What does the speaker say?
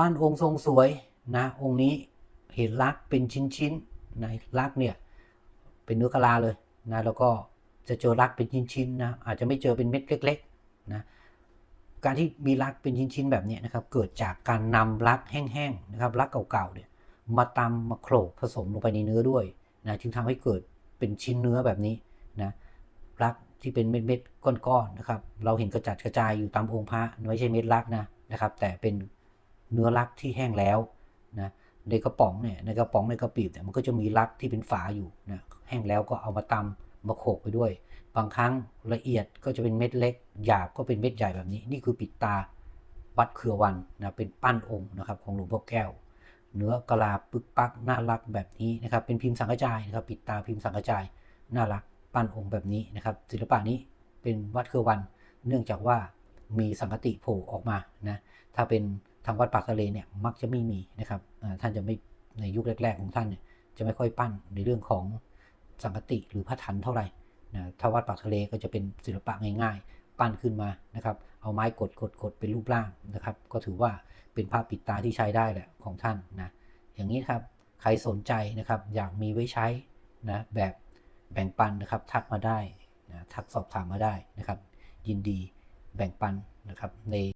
ปั้นองค์ทรงสวยนะองค์นี้เห็นลักเป็นชิ้นๆนะลักเนี่ยเป็นเนื้อกะลาเลยนะแล้วก็จะเจอลักเป็นชิ้นๆนะอาจจะไม่เจอเป็นเม็ดเล็กๆนะการที่มีลักเป็นชิ้นๆแบบนี้นะครับเกิดจากการนำลักแห้งๆนะครับลักเก่าๆเนี่ยมาตำมาโขลกผสมลงไปในเนื้อด้วยนะจึงทำให้เกิดเป็นชิ้นเนื้อแบบนี้นะลักที่เป็นเม็ดๆก้อนๆนะครับ เราเห็นกระจัดกระจายอยู่ตามองค์พระไม่ใช่เม็ดลักนะนะครับ แต่เป็น เนื้อลักที่แห้งแล้วนะในกระป๋องเนี่ยในกระป๋องในกระปีบเนี่ยมันก็จะมีลักที่เป็นฝาอยู่นะแห้งแล้วก็เอามาตำมาโขกไปด้วย บางครั้งละเอียดก็จะเป็นเม็ดเล็ก หยาบก็เป็นเม็ดใหญ่แบบนี้ นี่คือปิดตาวัดเครือวันนะเป็นปั้นองค์นะครับของหลวงพ่อแก้ว เนื้อกะลาปึกปักน่ารักแบบนี้นะครับเป็นพิมพ์สังกะจายนะครับปิดตาพิมพ์สังกะจายน่ารักปั้นองค์แบบนี้นะครับศิลปะนี้เป็นวัดเครือวัน เนื่องจากว่ามีสังกติโผล่ออกมานะถ้าเป็นางวัดปากทะเลเนี่ยมักจะไม่มีนะครับท่านจะไม่ในยุคแรก ๆ ของท่านเนี่ยจะไม่ค่อยปั้นในเรื่องของสังกติหรือพระถันเท่าไหร่นะถ้าวัดปากทะเลก็จะเป็นศิลปะง่าย ๆ ปั้นขึ้นมานะครับ เอาไม้กดกดกดเป็นรูปร่างนะครับ ก็ถือว่าเป็นภาพปิดตาที่ใช้ได้แหละของท่านนะอย่างนี้ครับใครสนใจนะครับอยากมีไว้ใช้นะแบบแบ่งปันนะครับทักมาได้นะทักสอบถามมาได้นะครับ ยินดีแบ่งปันนะครับใน